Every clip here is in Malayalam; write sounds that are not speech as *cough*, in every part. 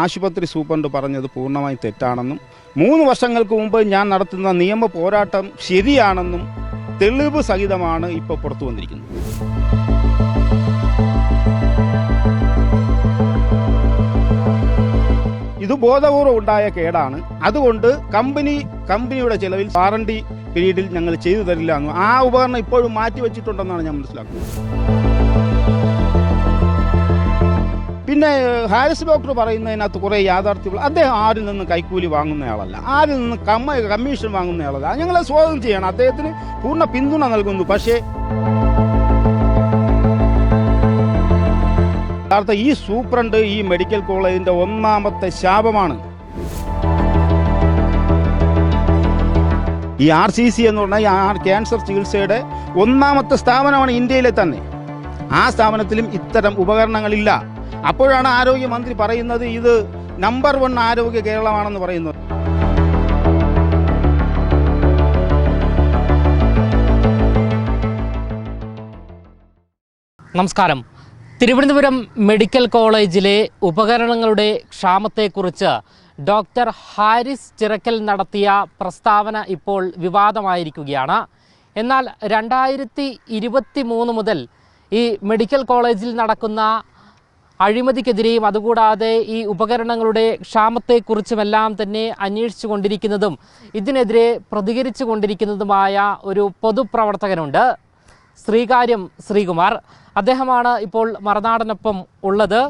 ആശുപത്രി സൂപ്രണ്ട് പറഞ്ഞത് പൂർണമായും തെറ്റാണെന്നും മൂന്ന് വർഷങ്ങൾക്ക് മുമ്പ് ഞാൻ നടത്തുന്ന നിയമ പോരാട്ടം ശരിയാണെന്നും തെളിവ് സഹിതമാണ് ഇപ്പോൾ പുറത്തു വന്നിരിക്കുന്നത്. ഇത് ബോധപൂർവം ഉണ്ടായ കേടാണ്. അതുകൊണ്ട് കമ്പനി കമ്പനിയുടെ ചെലവിൽ വാറണ്ടി പീരീഡിൽ ഞങ്ങൾ ചെയ്തു തരില്ല എന്ന് ആ ഉപകരണം ഇപ്പോഴും മാറ്റി വെച്ചിട്ടുണ്ടെന്നാണ് ഞാൻ മനസ്സിലാക്കുന്നത്. പിന്നെ ഹാരിസ് ഡോക്ടർ പറയുന്നതിനകത്ത് കുറേ യാഥാർത്ഥ്യങ്ങൾ അദ്ദേഹം ആരിൽ നിന്ന് കൈക്കൂലി വാങ്ങുന്നയാളല്ല. ആരിൽ നിന്ന് കമ്മ കമ്മീഷൻ വാങ്ങുന്നയാളല്ല. ഞങ്ങളെ സ്വാഗതം ചെയ്യണം. അദ്ദേഹത്തിന് പൂർണ പിന്തുണ നൽകുന്നു. പക്ഷേ യഥാർത്ഥ ഈ സൂപ്രണ്ട് ഈ മെഡിക്കൽ കോളേജിന്റെ ഒന്നാമത്തെ ശാപമാണ്. ഈ ആർ സി സി എന്ന് പറഞ്ഞാൽ ക്യാൻസർ ചികിത്സയുടെ ഒന്നാമത്തെ സ്ഥാപനമാണ് ഇന്ത്യയിലെ തന്നെ. ആ സ്ഥാപനത്തിലും ഇത്തരം ഉപകരണങ്ങളില്ല. അപ്പോഴാണ് ആരോഗ്യമന്ത്രി പറയുന്നത് ഇത് നമ്പർ വൺ ആരോഗ്യ കേരളമാണെന്ന് പറയുന്നത്. നമസ്കാരം. തിരുവനന്തപുരം മെഡിക്കൽ കോളേജിലെ ഉപകരണങ്ങളുടെ ക്ഷാമത്തെക്കുറിച്ച് ഡോക്ടർ ഹാരിസ് ചിറക്കൽ നടത്തിയ പ്രസ്താവന ഇപ്പോൾ വിവാദമായിരിക്കുകയാണ്. എന്നാൽ രണ്ടായിരത്തി ഇരുപത്തി മൂന്ന് മുതൽ ഈ മെഡിക്കൽ കോളേജിൽ നടക്കുന്ന അഴിമതിക്കെതിരെയും അതുകൂടാതെ ഈ ഉപകരണങ്ങളുടെ ക്ഷാമത്തെക്കുറിച്ചുമെല്ലാം തന്നെ അന്വേഷിച്ചു കൊണ്ടിരിക്കുന്നതും ഇതിനെതിരെ പ്രതികരിച്ചു കൊണ്ടിരിക്കുന്നതുമായ ഒരു പൊതുപ്രവർത്തകനുണ്ട്. ശ്രീകാര്യം ശ്രീകുമാർ അദ്ദേഹമാണ് ഇപ്പോൾ മറുനാടനൊപ്പം ഉള്ളത്.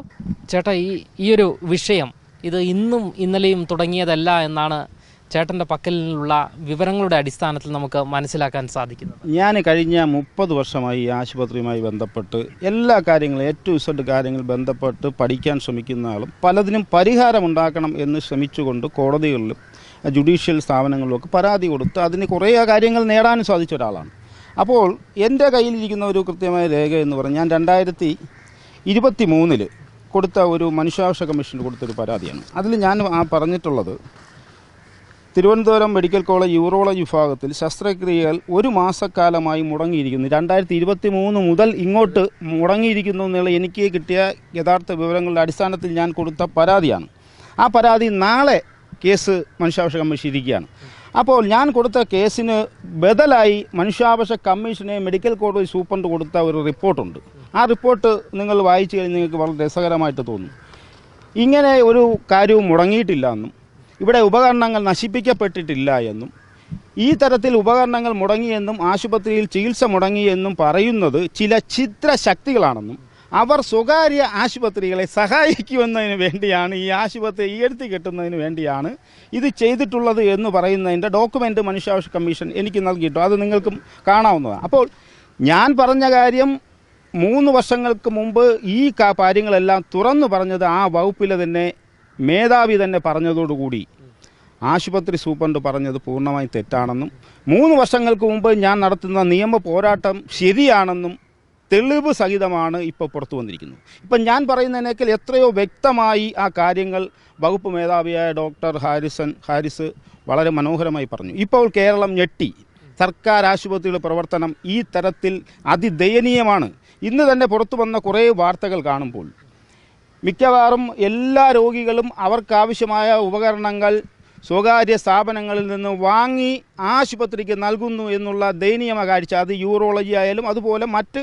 ചേട്ടാ ഈ ഈ ഒരു വിഷയം ഇത് ഇന്നും ഇന്നലെയും തുടങ്ങിയതല്ല എന്നാണ് ചേട്ടന്റെ പക്കലിലുള്ള വിവരങ്ങളുടെ അടിസ്ഥാനത്തിൽ നമുക്ക് മനസ്സിലാക്കാൻ സാധിക്കുന്നു ഞാൻ കഴിഞ്ഞ മുപ്പത് വർഷമായി ഈ ആശുപത്രിയുമായി ബന്ധപ്പെട്ട് എല്ലാ കാര്യങ്ങളും ഏറ്റവും ഇസഡ് കാര്യങ്ങൾ ബന്ധപ്പെട്ട് പഠിക്കാൻ ശ്രമിക്കുന്ന ആളും പലതിനും പരിഹാരമുണ്ടാക്കണം എന്ന് ശ്രമിച്ചുകൊണ്ട് കോടതികളിലും ജുഡീഷ്യൽ സ്ഥാപനങ്ങളിലൊക്കെ പരാതി കൊടുത്ത് അതിന് കുറേ കാര്യങ്ങൾ നേടാനും സാധിച്ച ഒരാളാണ്. അപ്പോൾ എന്റെ കയ്യിലിരിക്കുന്ന ഒരു കൃത്യമായ രേഖ എന്ന് പറഞ്ഞാൽ ഞാൻ രണ്ടായിരത്തി ഇരുപത്തി കൊടുത്ത ഒരു മനുഷ്യാവകാശ കമ്മീഷന് കൊടുത്തൊരു പരാതിയാണ്. അതിൽ ഞാൻ ആ പറഞ്ഞിട്ടുള്ളത് തിരുവനന്തപുരം മെഡിക്കൽ കോളേജ് യൂറോളജി വിഭാഗത്തിൽ ശസ്ത്രക്രിയകൾ ഒരു മാസക്കാലമായി മുടങ്ങിയിരിക്കുന്നു. രണ്ടായിരത്തി ഇരുപത്തി മൂന്ന് മുതൽ ഇങ്ങോട്ട് മുടങ്ങിയിരിക്കുന്നു എന്നുള്ള എനിക്ക് കിട്ടിയ യഥാർത്ഥ വിവരങ്ങളുടെ അടിസ്ഥാനത്തിൽ ഞാൻ കൊടുത്ത പരാതിയാണ്. ആ പരാതി നാളെ കേസ് മനുഷ്യാവകാശ കമ്മീഷൻ ഇരിക്കുകയാണ് അപ്പോൾ ഞാൻ കൊടുത്ത കേസിന് ബദലായി മനുഷ്യാവകാശ കമ്മീഷനെ മെഡിക്കൽ കോളേജ് സൂപ്രണ്ട് കൊടുത്ത ഒരു റിപ്പോർട്ടുണ്ട്. ആ റിപ്പോർട്ട് നിങ്ങൾ വായിച്ചു കഴിഞ്ഞാൽ നിങ്ങൾക്ക് വളരെ രസകരമായിട്ട് തോന്നും. ഇങ്ങനെ ഒരു കാര്യവും മുടങ്ങിയിട്ടില്ല എന്നും ഇവിടെ ഉപകരണങ്ങൾ നശിപ്പിക്കപ്പെട്ടിട്ടില്ല എന്നും ഈ തരത്തിൽ ഉപകരണങ്ങൾ മുടങ്ങിയെന്നും ആശുപത്രിയിൽ ചികിത്സ മുടങ്ങിയെന്നും പറയുന്നത് ചില ചിത്ര ശക്തികളാണെന്നും അവർ സ്വകാര്യ ആശുപത്രികളെ സഹായിക്കുമെന്നതിന് വേണ്ടിയാണ് ഈ ആശുപത്രി ഉയർത്തി കെട്ടുന്നതിന് വേണ്ടിയാണ് ഇത് ചെയ്തിട്ടുള്ളത് എന്ന് പറയുന്നതിന്റെ ഡോക്യുമെന്റ് മനുഷ്യാവകാശ കമ്മീഷൻ എനിക്ക് നൽകിയിട്ടു അത് നിങ്ങൾക്കും കാണാവുന്നതാണ്. അപ്പോൾ ഞാൻ പറഞ്ഞ കാര്യം മൂന്ന് വർഷങ്ങൾക്ക് മുമ്പ് ഈ കാര്യങ്ങളെല്ലാം തുറന്നു പറഞ്ഞത് ആ വകുപ്പിലെ തന്നെ മേധാവി തന്നെ പറഞ്ഞതോടുകൂടി ആശുപത്രി സൂപ്രണ്ട് പറഞ്ഞത് പൂർണമായും തെറ്റാണെന്നും മൂന്ന് വർഷങ്ങൾക്ക് മുമ്പ് ഞാൻ നടത്തുന്ന നിയമ പോരാട്ടം ശരിയാണെന്നും തെളിവ് സഹിതമാണ് ഇപ്പോൾ പുറത്തു വന്നിരിക്കുന്നത്. ഇപ്പം ഞാൻ പറയുന്നതിനേക്കാൾ എത്രയോ വ്യക്തമായി ആ കാര്യങ്ങൾ വകുപ്പ് മേധാവിയായ ഡോക്ടർ ഹാരിസൺ ഹാരിസ് വളരെ മനോഹരമായി പറഞ്ഞു. ഇപ്പോൾ കേരളം ഞെട്ടി. സർക്കാർ ആശുപത്രിയുടെ പ്രവർത്തനം ഈ തരത്തിൽ അതിദയനീയമാണ്. ഇന്ന് തന്നെ പുറത്തു വന്ന കുറേ വാർത്തകൾ കാണുമ്പോൾ മിക്കവാറും എല്ലാ രോഗികളും അവർക്കാവശ്യമായ ഉപകരണങ്ങൾ സ്വകാര്യ സ്ഥാപനങ്ങളിൽ നിന്ന് വാങ്ങി ആശുപത്രിക്ക് നൽകുന്നു എന്നുള്ള ദയനീയമായ കാഴ്ച. അത് യൂറോളജി ആയാലും അതുപോലെ മറ്റ്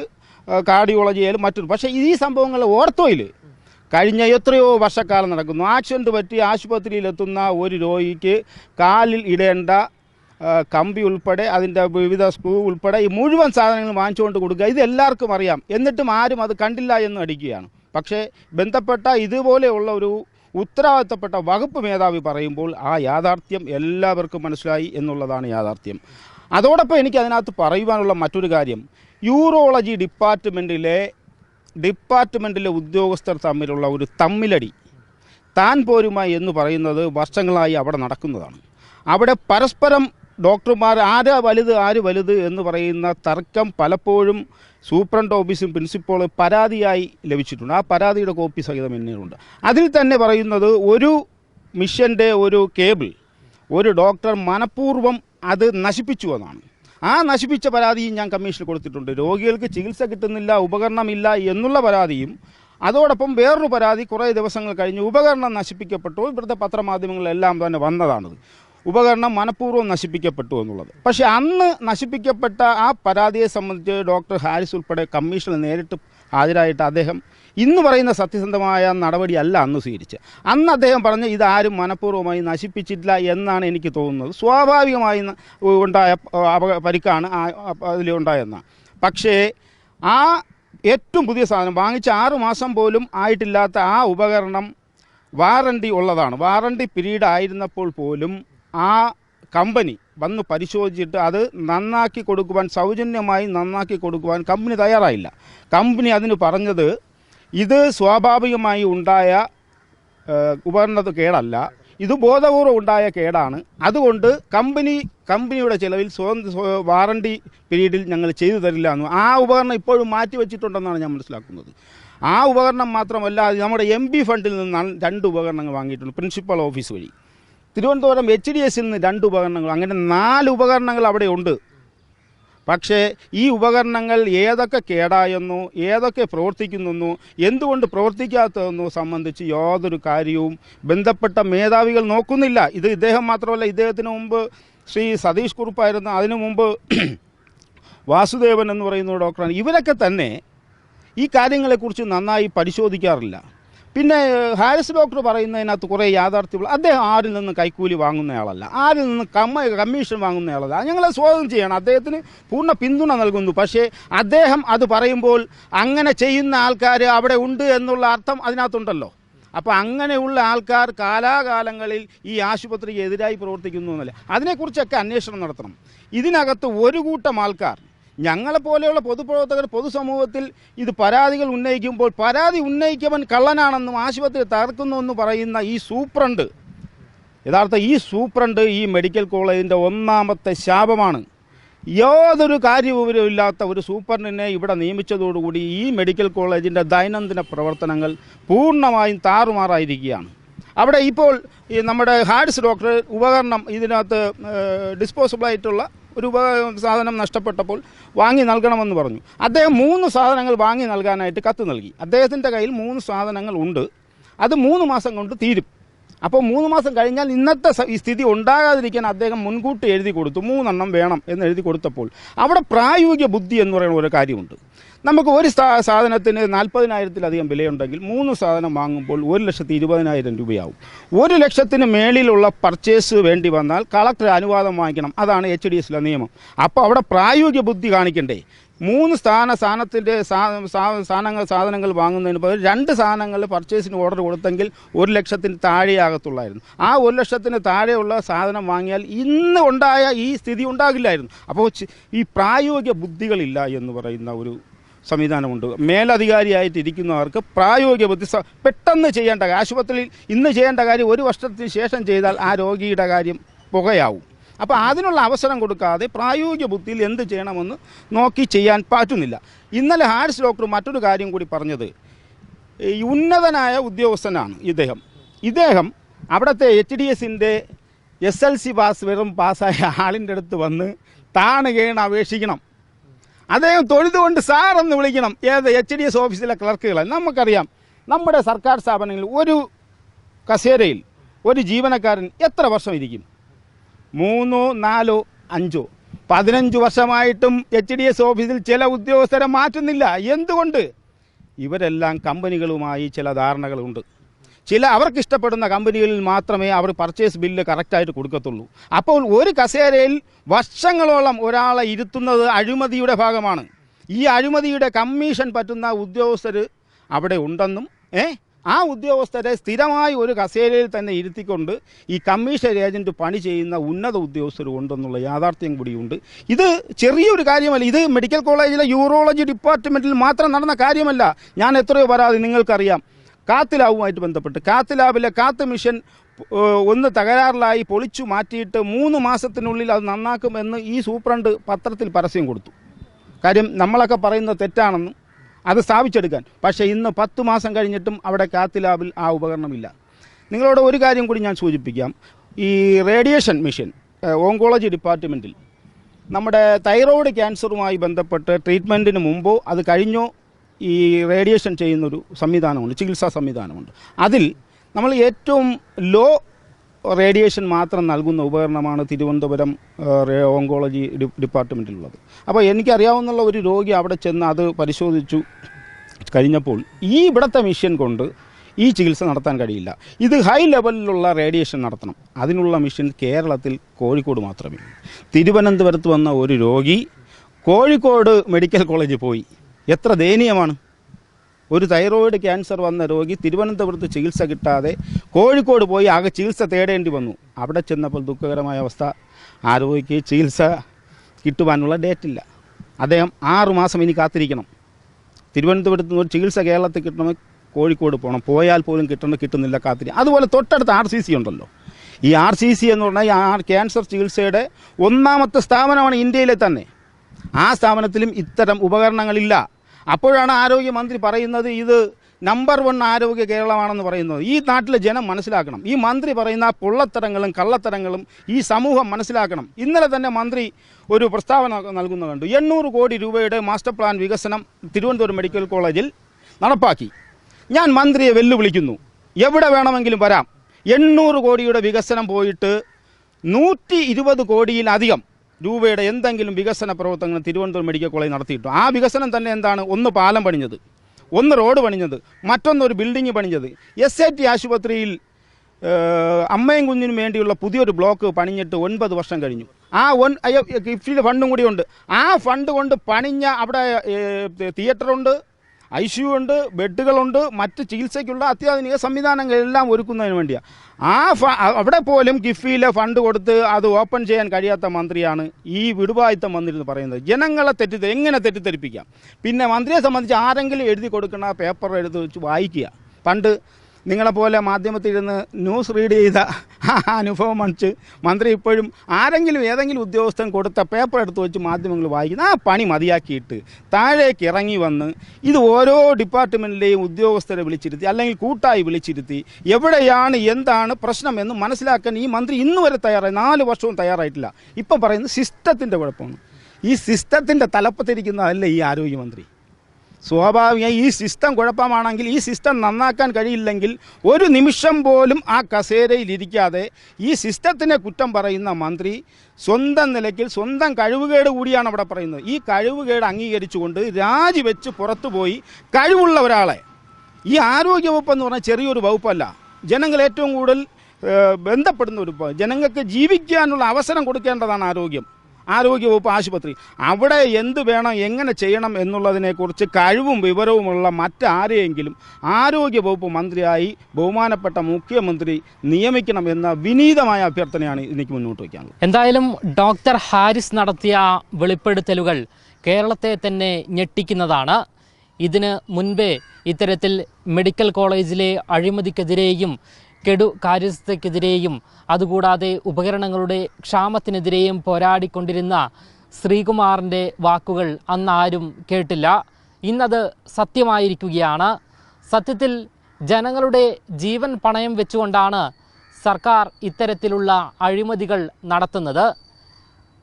കാർഡിയോളജി ആയാലും മറ്റൊരു. പക്ഷേ ഈ സംഭവങ്ങൾ ഓർത്തോയിൽ. കഴിഞ്ഞ എത്രയോ വർഷക്കാലം നടക്കുന്നു. ആക്സിഡന്റ് പറ്റി ആശുപത്രിയിലെത്തുന്ന ഒരു രോഗിക്ക് കാലിൽ ഇടേണ്ട കമ്പി ഉൾപ്പെടെ അതിന്റെ വിവിധ സ്ക്രൂ ഉൾപ്പെടെ ഈ മുഴുവൻ സാധനങ്ങളും വാങ്ങിച്ചുകൊണ്ട് കൊടുക്കുക. ഇത് എല്ലാവർക്കും അറിയാം. എന്നിട്ടും ആരും അത് കണ്ടില്ല എന്ന് അടിക്കുകയാണ്. പക്ഷേ ബന്ധപ്പെട്ട ഇതുപോലെയുള്ള ഒരു ഉത്തരവാദിത്തപ്പെട്ട വകുപ്പ് മേധാവി പറയുമ്പോൾ ആ യാഥാർത്ഥ്യം എല്ലാവർക്കും മനസ്സിലായി എന്നുള്ളതാണ് യാഥാർത്ഥ്യം. അതോടൊപ്പം എനിക്ക് അതിനകത്ത് പറയുവാനുള്ള മറ്റൊരു കാര്യം. യൂറോളജി ഡിപ്പാർട്ട്മെന്റിലെ ഡിപ്പാർട്ട്മെന്റിലെ ഉദ്യോഗസ്ഥർ തമ്മിലുള്ള ഒരു തമ്മിലടി. താൻ പോരുമായി എന്ന് പറയുന്നത് വർഷങ്ങളായി അവിടെ നടക്കുന്നതാണ്. അവിടെ പരസ്പരം ഡോക്ടർമാർ ആരാ വലുത് ആര് വലുത് എന്ന് പറയുന്ന തർക്കം പലപ്പോഴും സൂപ്രണ്ട് ഓഫീസും പ്രിൻസിപ്പളും പരാതിയായി ലഭിച്ചിട്ടുണ്ട്. ആ പരാതിയുടെ കോപ്പി സഹിതം എന്നിലുണ്ട് അതിൽ തന്നെ പറയുന്നത് ഒരു മിഷന്റെ ഒരു കേബിൾ ഒരു ഡോക്ടർ മനഃപൂർവം അത് നശിപ്പിച്ചു എന്നാണ്. ആ നശിപ്പിച്ച പരാതിയും ഞാൻ കമ്മീഷന് കൊടുത്തിട്ടുണ്ട്. രോഗികൾക്ക് ചികിത്സ കിട്ടുന്നില്ല ഉപകരണമില്ല എന്നുള്ള പരാതിയും അതോടൊപ്പം വേറൊരു പരാതി കുറേ ദിവസങ്ങൾ കഴിഞ്ഞ് ഉപകരണം നശിപ്പിക്കപ്പെട്ടു. ഇവിടുത്തെ പത്രമാധ്യമങ്ങളെല്ലാം തന്നെ വന്നതാണത്. ഉപകരണം മനഃപൂർവം നശിപ്പിക്കപ്പെട്ടു എന്നുള്ളത്. പക്ഷേ അന്ന് നശിപ്പിക്കപ്പെട്ട ആ പരാതിയെ സംബന്ധിച്ച് ഡോക്ടർ ഹാരിസ് ഉൾപ്പെടെ കമ്മീഷനിൽ നേരിട്ട് ഹാജരായിട്ട് അദ്ദേഹം ഇന്ന് പറയുന്ന സത്യസന്ധമായ നടപടിയല്ല അന്ന് സ്വീകരിച്ച് അന്ന് അദ്ദേഹം പറഞ്ഞ് ഇതാരും മനഃപൂർവമായി നശിപ്പിച്ചിട്ടില്ല എന്നാണ് എനിക്ക് തോന്നുന്നത്. സ്വാഭാവികമായി ഉണ്ടായ പരിക്കാണ് അതിലുണ്ടായെന്ന. പക്ഷേ ആ ഏറ്റവും പുതിയ സാധനം വാങ്ങിച്ച ആറ് മാസം പോലും ആയിട്ടില്ലാത്ത ആ ഉപകരണം വാറണ്ടി ഉള്ളതാണ്. വാറണ്ടി പീരീഡ് ആയിരുന്നപ്പോൾ പോലും ആ കമ്പനി വന്ന് പരിശോധിച്ചിട്ട് അത് നന്നാക്കി കൊടുക്കുവാൻ സൗജന്യമായി നന്നാക്കി കൊടുക്കുവാൻ കമ്പനി തയ്യാറായില്ല. കമ്പനി അതിന് പറഞ്ഞത് ഇത് സ്വാഭാവികമായി ഉണ്ടായ ഉപകരണത് കേടല്ല. ഇത് ബോധപൂർവം ഉണ്ടായ കേടാണ്. അതുകൊണ്ട് കമ്പനി കമ്പനിയുടെ ചിലവിൽ സ്വന്തം വാറണ്ടി പീരീഡിൽ ഞങ്ങൾ ചെയ്തു തരില്ല എന്ന്. ആ ഉപകരണം ഇപ്പോഴും മാറ്റി വെച്ചിട്ടുണ്ടെന്നാണ് ഞാൻ മനസ്സിലാക്കുന്നത്. ആ ഉപകരണം മാത്രമല്ല നമ്മുടെ എം ഫണ്ടിൽ നിന്നാണ് രണ്ട് ഉപകരണങ്ങൾ വാങ്ങിയിട്ടുണ്ട് പ്രിൻസിപ്പൽ ഓഫീസ് വഴി. തിരുവനന്തപുരം എച്ച് ഡി എസിൽ നിന്ന് രണ്ട് ഉപകരണങ്ങൾ അങ്ങനെ നാല് ഉപകരണങ്ങൾ അവിടെ ഉണ്ട്. പക്ഷേ ഈ ഉപകരണങ്ങൾ ഏതൊക്കെ കേടായെന്നോ ഏതൊക്കെ പ്രവർത്തിക്കുന്നെന്നോ എന്തുകൊണ്ട് പ്രവർത്തിക്കാത്തതെന്നോ സംബന്ധിച്ച് യാതൊരു കാര്യവും ബന്ധപ്പെട്ട മേധാവികൾ നോക്കുന്നില്ല. ഇത് ഇദ്ദേഹം മാത്രമല്ല ഇദ്ദേഹത്തിന് മുമ്പ് ശ്രീ സതീഷ് കുറുപ്പായിരുന്നു. അതിനു മുമ്പ് *clears throat* വാസുദേവൻ എന്ന് പറയുന്ന ഡോക്ടറാണ്. ഇവരൊക്കെ തന്നെ ഈ കാര്യങ്ങളെക്കുറിച്ച് നന്നായി പരിശോധിക്കാറില്ല. പിന്നെ ഹാരിസ് ഡോക്ടർ പറയുന്നതിനകത്ത് കുറേ യാഥാർത്ഥ്യമുള്ള അദ്ദേഹം ആരിൽ നിന്ന് കൈക്കൂലി വാങ്ങുന്നയാളല്ല. ആരിൽ നിന്ന് കമ്മ കമ്മീഷൻ വാങ്ങുന്നയാളല്ല. ഞങ്ങളെ സ്വാഗതം ചെയ്യണം. അദ്ദേഹത്തിന് പൂർണ പിന്തുണ നൽകുന്നു. പക്ഷേ അദ്ദേഹം അത് പറയുമ്പോൾ അങ്ങനെ ചെയ്യുന്ന ആൾക്കാർ അവിടെ ഉണ്ട് എന്നുള്ള അർത്ഥം അതിനകത്തുണ്ടല്ലോ. അപ്പോൾ അങ്ങനെയുള്ള ആൾക്കാർ കാലാകാലങ്ങളിൽ ഈ ആശുപത്രിക്ക് എതിരായി പ്രവർത്തിക്കുന്നു എന്നല്ല? അതിനെക്കുറിച്ചൊക്കെ അന്വേഷണം നടത്തണം. ഇതിനകത്ത് ഒരു കൂട്ടം ആൾക്കാർ ഞങ്ങളെപ്പോലെയുള്ള പൊതുപ്രവർത്തകർ പൊതുസമൂഹത്തിൽ ഇത് പരാതികൾ ഉന്നയിക്കുമ്പോൾ പരാതി ഉന്നയിക്കവൻ കള്ളനാണെന്നും ആശുപത്രി തകർക്കുന്നു എന്ന് പറയുന്ന ഈ സൂപ്രണ്ട് യഥാർത്ഥ ഈ സൂപ്രണ്ട് ഈ മെഡിക്കൽ കോളേജിന്റെ ഒന്നാമത്തെ ശാപമാണ്. യാതൊരു കാര്യവിവരമില്ലാത്ത ഒരു സൂപ്രണ്ടിനെ ഇവിടെ നിയമിച്ചതോടുകൂടി ഈ മെഡിക്കൽ കോളേജിന്റെ ദൈനംദിന പ്രവർത്തനങ്ങൾ പൂർണമായും താറുമാറായിരിക്കുകയാണ്. അവിടെ ഇപ്പോൾ ഈ നമ്മുടെ ഹാർട്സ് ഡോക്ടർ ഉപകരണം ഇതിനകത്ത് ഡിസ്പോസിബിൾ ആയിട്ടുള്ള ഒരു സാധനം നഷ്ടപ്പെട്ടപ്പോൾ വാങ്ങി നൽകണമെന്ന് പറഞ്ഞു. അദ്ദേഹം മൂന്ന് സാധനങ്ങൾ വാങ്ങി നൽകാനായിട്ട് കത്ത് നൽകി. അദ്ദേഹത്തിന്റെ കയ്യിൽ മൂന്ന് സാധനങ്ങൾ ഉണ്ട്. അത് മൂന്ന് മാസം കൊണ്ട് തീരും. അപ്പോൾ മൂന്ന് മാസം കഴിഞ്ഞാൽ ഇന്നത്തെ ഈ സ്ഥിതി ഉണ്ടാകാതിരിക്കാൻ അദ്ദേഹം മുൻകൂട്ടി എഴുതി കൊടുത്തു. മൂന്നെണ്ണം വേണം എന്ന് എഴുതി കൊടുത്തപ്പോൾ അവിടെ പ്രായോഗിക ബുദ്ധി എന്ന് പറയുന്ന ഒരു കാര്യമുണ്ട്. നമുക്ക് ഒരു സാധനത്തിന് നാൽപ്പതിനായിരത്തിലധികം വിലയുണ്ടെങ്കിൽ മൂന്ന് സാധനം വാങ്ങുമ്പോൾ ഒരു ലക്ഷത്തി ഇരുപതിനായിരം രൂപയാവും. ഒരു ലക്ഷത്തിന് മേളിലുള്ള പർച്ചേസ് വേണ്ടി വന്നാൽ കളക്ടർ അനുവാദം വാങ്ങിക്കണം. അതാണ് എച്ച് ഡി എസിലെ നിയമം. അപ്പോൾ അവിടെ പ്രായോഗിക ബുദ്ധി കാണിക്കണ്ടേ. മൂന്ന് സ്ഥാന സ്ഥാനത്തിന്റെ സാധനങ്ങൾ സാധനങ്ങൾ വാങ്ങുന്നതിന് പകരം രണ്ട് സാധനങ്ങൾ പർച്ചേസിന് ഓർഡർ കൊടുത്തെങ്കിൽ ഒരു ലക്ഷത്തിന് താഴെയാകത്തുള്ളായിരുന്നു. ആ ഒരു ലക്ഷത്തിന് താഴെയുള്ള സാധനം വാങ്ങിയാൽ ഇന്ന് ഉണ്ടായ ഈ സ്ഥിതി ഉണ്ടാകില്ലായിരുന്നു. അപ്പോൾ ഈ പ്രായോഗിക ബുദ്ധികളില്ല എന്ന് പറയുന്ന ഒരു സംവിധാനമുണ്ട്. മേലധികാരിയായിട്ട് ഇരിക്കുന്നവർക്ക് പ്രായോഗിക ബുദ്ധി പെട്ടെന്ന് ചെയ്യേണ്ട കാര്യം ആശുപത്രിയിൽ ഇന്ന് ചെയ്യേണ്ട കാര്യം ഒരു വർഷത്തിന് ശേഷം ചെയ്താൽ ആ രോഗിയുടെ കാര്യം പുകയാവും. അപ്പോൾ അതിനുള്ള അവസരം കൊടുക്കാതെ പ്രായോഗിക ബുദ്ധിയിൽ എന്ത് ചെയ്യണമെന്ന് നോക്കി ചെയ്യാൻ പറ്റുന്നില്ല. ഇന്നലെ ഹാരിസ് ഡോക്ടർ മറ്റൊരു കാര്യം കൂടി പറഞ്ഞത്. ഈ ഉന്നതനായ ഉദ്യോഗസ്ഥനാണ് ഇദ്ദേഹം. ഇദ്ദേഹം അവിടുത്തെ എച്ച് ഡി എസിന്റെ എസ് എൽ സി പാസ് വെറും പാസ്സായ ആളിന്റെ അടുത്ത് വന്ന് താണുകേണ കേണ് അപേക്ഷിക്കണം. അദ്ദേഹം തൊഴുതുകൊണ്ട് സാർ എന്ന് വിളിക്കണം. ഏത് എച്ച് ഡി എസ് ഓഫീസിലെ ക്ലർക്കുകളെ നമുക്കറിയാം നമ്മുടെ സർക്കാർ സ്ഥാപനങ്ങളിൽ ഒരു കസേരയിൽ ഒരു ജീവനക്കാരൻ എത്ര വർഷം ഇരിക്കും? മൂന്നോ നാലോ അഞ്ചോ? പതിനഞ്ച് വർഷമായിട്ടും എച്ച് ഡി എസ് ഓഫീസിൽ ചില ഉദ്യോഗസ്ഥരെ മാറ്റുന്നില്ല. എന്തുകൊണ്ട്? ഇവരെല്ലാം കമ്പനികളുമായി ചില ധാരണകളുണ്ട്. ചില അവർക്ക് ഇഷ്ടപ്പെടുന്ന കമ്പനികളിൽ മാത്രമേ അവർ പർച്ചേസ് ബില്ല് കറക്റ്റായിട്ട് കൊടുക്കത്തുള്ളൂ. അപ്പോൾ ഒരു കസേരയിൽ വർഷങ്ങളോളം ഒരാളെ ഇരുത്തുന്നത് അഴിമതിയുടെ ഭാഗമാണ്. ഈ അഴിമതിയുടെ കമ്മീഷൻ പറ്റുന്ന ഉദ്യോഗസ്ഥർ അവിടെ ഉണ്ടെന്നും ഏ? ആ ഉദ്യോഗസ്ഥരെ സ്ഥിരമായി ഒരു കസേരയിൽ തന്നെ ഇരുത്തിക്കൊണ്ട് ഈ കമ്മീഷൻ ഏജന്റ് പണി ചെയ്യുന്ന ഉന്നത ഉദ്യോഗസ്ഥർ ഉണ്ടെന്നുള്ള യാഥാർത്ഥ്യം കൂടിയുണ്ട്. ഇത് ചെറിയൊരു കാര്യമല്ല. ഇത് മെഡിക്കൽ കോളേജിലെ യൂറോളജി ഡിപ്പാർട്ട്മെന്റിൽ മാത്രം നടന്ന കാര്യമല്ല. ഞാൻ എത്രയോ പരാതി നിങ്ങൾക്കറിയാം. കാത്ത് ലാബുമായിട്ട് ബന്ധപ്പെട്ട് കാത്ത് ലാബിലെ കാത്ത് മിഷൻ ഒന്ന് തകരാറിലായി പൊളിച്ചു മാറ്റിയിട്ട് മൂന്ന് മാസത്തിനുള്ളിൽ അത് നന്നാക്കുമെന്ന് ഈ സൂപ്രണ്ട് പത്രത്തിൽ പരസ്യം കൊടുത്തു. കാര്യം നമ്മളൊക്കെ പറയുന്നത് തെറ്റാണെന്നും അത് സ്ഥാപിച്ചെടുക്കാൻ. പക്ഷേ ഇന്ന് പത്ത് മാസം കഴിഞ്ഞിട്ടും അവിടെ കാത്ത് ലാബിൽ ആ ഉപകരണമില്ല. നിങ്ങളോട് ഒരു കാര്യം കൂടി ഞാൻ സൂചിപ്പിക്കാം. ഈ റേഡിയേഷൻ മിഷൻ ഓങ്കോളജി ഡിപ്പാർട്ട്മെന്റിൽ നമ്മുടെ തൈറോയ്ഡ് ക്യാൻസറുമായി ബന്ധപ്പെട്ട് ട്രീറ്റ്മെന്റിന് മുമ്പോ അത് കഴിഞ്ഞോ ഈ റേഡിയേഷൻ ചെയ്യുന്നൊരു സംവിധാനമുണ്ട് ചികിത്സാ സംവിധാനമുണ്ട്. അതിൽ നമ്മൾ ഏറ്റവും ലോ റേഡിയേഷൻ മാത്രം നൽകുന്ന ഉപകരണമാണ് തിരുവനന്തപുരം ഓങ്കോളജി ഡിപ്പാർട്ട്മെന്റിലുള്ളത് അപ്പോൾ എനിക്കറിയാവുന്ന ഒരു രോഗി അവിടെ ചെന്ന് അത് പരിശോധിച്ചു കഴിഞ്ഞപ്പോൾ ഈ ഇവിടുത്തെ മിഷ്യൻ കൊണ്ട് ഈ ചികിത്സ നടത്താൻ കഴിയില്ല. ഇത് ഹൈ ലെവലിലുള്ള റേഡിയേഷൻ നടത്തണം. അതിനുള്ള മിഷൻ കേരളത്തിൽ കോഴിക്കോട് മാത്രമേ. തിരുവനന്തപുരത്ത് വന്ന ഒരു രോഗി കോഴിക്കോട് മെഡിക്കൽ കോളേജിൽ പോയി. എത്ര ദയനീയമാണ്. ഒരു തൈറോയിഡ് ക്യാൻസർ വന്ന രോഗി തിരുവനന്തപുരത്ത് ചികിത്സ കിട്ടാതെ കോഴിക്കോട് പോയി ആകെ ചികിത്സ തേടേണ്ടി വന്നു. അവിടെ ചെന്നപ്പോൾ ദുഃഖകരമായ അവസ്ഥ. ആ രോഗിക്ക് ചികിത്സ കിട്ടുവാനുള്ള ഡേറ്റില്ല. അദ്ദേഹം ആറു മാസം ഇനി കാത്തിരിക്കണം. തിരുവനന്തപുരത്ത് നിന്ന് ഒരു ചികിത്സ കേരളത്തിൽ കിട്ടണമെങ്കിൽ കോഴിക്കോട് പോകണം പോയാൽ പോലും കിട്ടണം കിട്ടുന്നില്ല കാത്തിരി. അതുപോലെ തൊട്ടടുത്ത് ആർ സി സി ഉണ്ടല്ലോ. ഈ ആർ സി സി എന്ന് പറഞ്ഞാൽ ആർ ക്യാൻസർ ചികിത്സയുടെ ഒന്നാമത്തെ സ്ഥാപനമാണ് ഇന്ത്യയിലെ തന്നെ. ആ സ്ഥാപനത്തിലും ഇത്തരം ഉപകരണങ്ങളില്ല. അപ്പോഴാണ് ആരോഗ്യമന്ത്രി പറയുന്നത് ഇത് നമ്പർ വൺ ആരോഗ്യ കേരളമാണെന്ന് പറയുന്നത്. ഈ നാട്ടിലെ ജനം മനസ്സിലാക്കണം. ഈ മന്ത്രി പറയുന്ന പൊള്ളത്തരങ്ങളും കള്ളത്തരങ്ങളും ഈ സമൂഹം മനസ്സിലാക്കണം. ഇന്നലെ തന്നെ മന്ത്രി ഒരു പ്രസ്താവന നൽകുന്നുണ്ട് എണ്ണൂറ് കോടി രൂപയുടെ മാസ്റ്റർ പ്ലാൻ വികസനം തിരുവനന്തപുരം മെഡിക്കൽ കോളേജിൽ നടപ്പാക്കി. ഞാൻ മന്ത്രിയെ വെല്ലുവിളിക്കുന്നു. എവിടെ വേണമെങ്കിലും വരാം. എണ്ണൂറ് കോടിയുടെ വികസനം പോയിട്ട് നൂറ്റി ഇരുപത് കോടിയിലധികം രൂപയുടെ എന്തെങ്കിലും വികസന പ്രവർത്തനങ്ങൾ തിരുവനന്തപുരം മെഡിക്കൽ കോളേജ് നടത്തിയിട്ടു. ആ വികസനം തന്നെ എന്താണ്? ഒന്ന് പാലം പണിഞ്ഞത്. ഒന്ന് റോഡ് പണിഞ്ഞത്. മറ്റൊന്നൊരു ബിൽഡിംഗ് പണിഞ്ഞത്. എസ് ഐ ടി ആശുപത്രിയിൽ അമ്മയും കുഞ്ഞിനും വേണ്ടിയുള്ള പുതിയൊരു ബ്ലോക്ക് പണിഞ്ഞിട്ട് ഒൻപത് വർഷം കഴിഞ്ഞു. ആ ഒൻ ഗിഫ്റ്റിന്റെ ഫണ്ടും കൂടിയുണ്ട് ആ ഫണ്ട് കൊണ്ട് പണിഞ്ഞ അവിടെ തിയേറ്ററുണ്ട് ഐ സി യു ഉണ്ട് ബെഡുകളുണ്ട് മറ്റ് ചികിത്സയ്ക്കുള്ള അത്യാധുനിക സംവിധാനങ്ങളെല്ലാം ഒരുക്കുന്നതിന് വേണ്ടിയാണ് ആ അവിടെ പോലും കിഫിയിലെ ഫണ്ട് കൊടുത്ത് അത് ഓപ്പൺ ചെയ്യാൻ കഴിയാത്ത മന്ത്രിയാണ് ഈ വിടുവായുത്ത മന്ത്രി പറയുന്നത്. ജനങ്ങളെ തെറ്റി എങ്ങനെ തെറ്റിദ്ധരിപ്പിക്കാം? പിന്നെ മന്ത്രിയെ സംബന്ധിച്ച് ആരെങ്കിലും എഴുതി കൊടുക്കുന്ന പേപ്പർ എഴുതി വെച്ച് വായിക്കുക. പണ്ട് നിങ്ങളെപ്പോലെ മാധ്യമത്തിൽ ഇരുന്ന് ന്യൂസ് റീഡ് ചെയ്ത അനുഭവം മണിച്ച് മന്ത്രി ഇപ്പോഴും ആരെങ്കിലും ഏതെങ്കിലും ഉദ്യോഗസ്ഥൻ കൊടുത്ത പേപ്പർ എടുത്ത് വെച്ച് മാധ്യമങ്ങൾ വായിക്കുന്ന ആ പണി മതിയാക്കിയിട്ട് താഴേക്ക് ഇറങ്ങി വന്ന് ഇത് ഓരോ ഡിപ്പാർട്ട്മെന്റിലെയും ഉദ്യോഗസ്ഥരെ വിളിച്ചിരുത്തി അല്ലെങ്കിൽ കൂട്ടായി വിളിച്ചിരുത്തി എവിടെയാണ് എന്താണ് പ്രശ്നം എന്ന് മനസ്സിലാക്കാൻ ഈ മന്ത്രി ഇന്ന് വരെ തയ്യാറായി നാല് വർഷവും തയ്യാറായിട്ടില്ല. ഇപ്പം പറയുന്നത് സിസ്റ്റത്തിന്റെ കുഴപ്പമാണ്. ഈ സിസ്റ്റത്തിന്റെ തലപ്പത്തിരിക്കുന്നതല്ല ഈ ആരോഗ്യമന്ത്രി. സ്വാഭാവികം ഈ സിസ്റ്റം കുഴപ്പമാണെങ്കിൽ ഈ സിസ്റ്റം നന്നാക്കാൻ കഴിയില്ലെങ്കിൽ ഒരു നിമിഷം പോലും ആ കസേരയിലിരിക്കാതെ ഈ സിസ്റ്റത്തിനെ കുറ്റം പറയുന്ന മന്ത്രി സ്വന്തം നിലയ്ക്ക് സ്വന്തം കഴിവുകേട് കൂടിയാണ് അവിടെ പറയുന്നത്. ഈ കഴിവുകേട് അംഗീകരിച്ചുകൊണ്ട് രാജിവെച്ച് പുറത്തുപോയി കഴിവുള്ള ഒരാളെ. ഈ ആരോഗ്യവകുപ്പ് എന്ന് പറഞ്ഞാൽ ചെറിയൊരു വകുപ്പല്ല. ജനങ്ങൾ ഏറ്റവും കൂടുതൽ ബന്ധപ്പെടുന്ന ഒരു. ജനങ്ങൾക്ക് ജീവിക്കാനുള്ള അവസരം കൊടുക്കേണ്ടതാണ് ആരോഗ്യം. ആരോഗ്യവകുപ്പ് ആശുപത്രി. അവിടെ എന്ത് വേണം എങ്ങനെ ചെയ്യണം എന്നുള്ളതിനെക്കുറിച്ച് കഴിവും വിവരവുമുള്ള മറ്റാരെയെങ്കിലും ആരോഗ്യവകുപ്പ് മന്ത്രിയായി ബഹുമാനപ്പെട്ട മുഖ്യമന്ത്രി നിയമിക്കണം എന്ന വിനീതമായ അഭ്യർത്ഥനയാണ് എനിക്ക് മുന്നോട്ട് വയ്ക്കാനുള്ളത്. എന്തായാലും ഡോക്ടർ ഹാരിസ് നടത്തിയ വെളിപ്പെടുത്തലുകൾ കേരളത്തെ തന്നെ ഞെട്ടിക്കുന്നതാണ്. ഇതിന് മുൻപേ ഇത്തരത്തിൽ മെഡിക്കൽ കോളേജിലെ അഴിമതിക്കെതിരെയും കെടു കാര്യസ്ഥയ്ക്കെതിരെയും അതുകൂടാതെ ഉപകരണങ്ങളുടെ ക്ഷാമത്തിനെതിരെയും പോരാടിക്കൊണ്ടിരുന്ന ശ്രീകുമാറിന്റെ വാക്കുകൾ അന്നാരും കേട്ടില്ല. ഇന്നത് സത്യമായിരിക്കുകയാണ്. സത്യത്തിൽ ജനങ്ങളുടെ ജീവൻ പണയം വെച്ചുകൊണ്ടാണ് സർക്കാർ ഇത്തരത്തിലുള്ള അഴിമതികൾ നടത്തുന്നത്.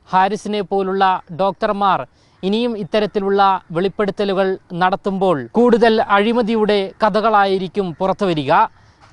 ഹാരിസിനെ പോലുള്ള ഡോക്ടർമാർ ഇനിയും ഇത്തരത്തിലുള്ള വെളിപ്പെടുത്തലുകൾ നടത്തുമ്പോൾ കൂടുതൽ അഴിമതിയുടെ കഥകളായിരിക്കും പുറത്തു വരിക